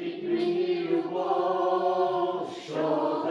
світ мені любов, що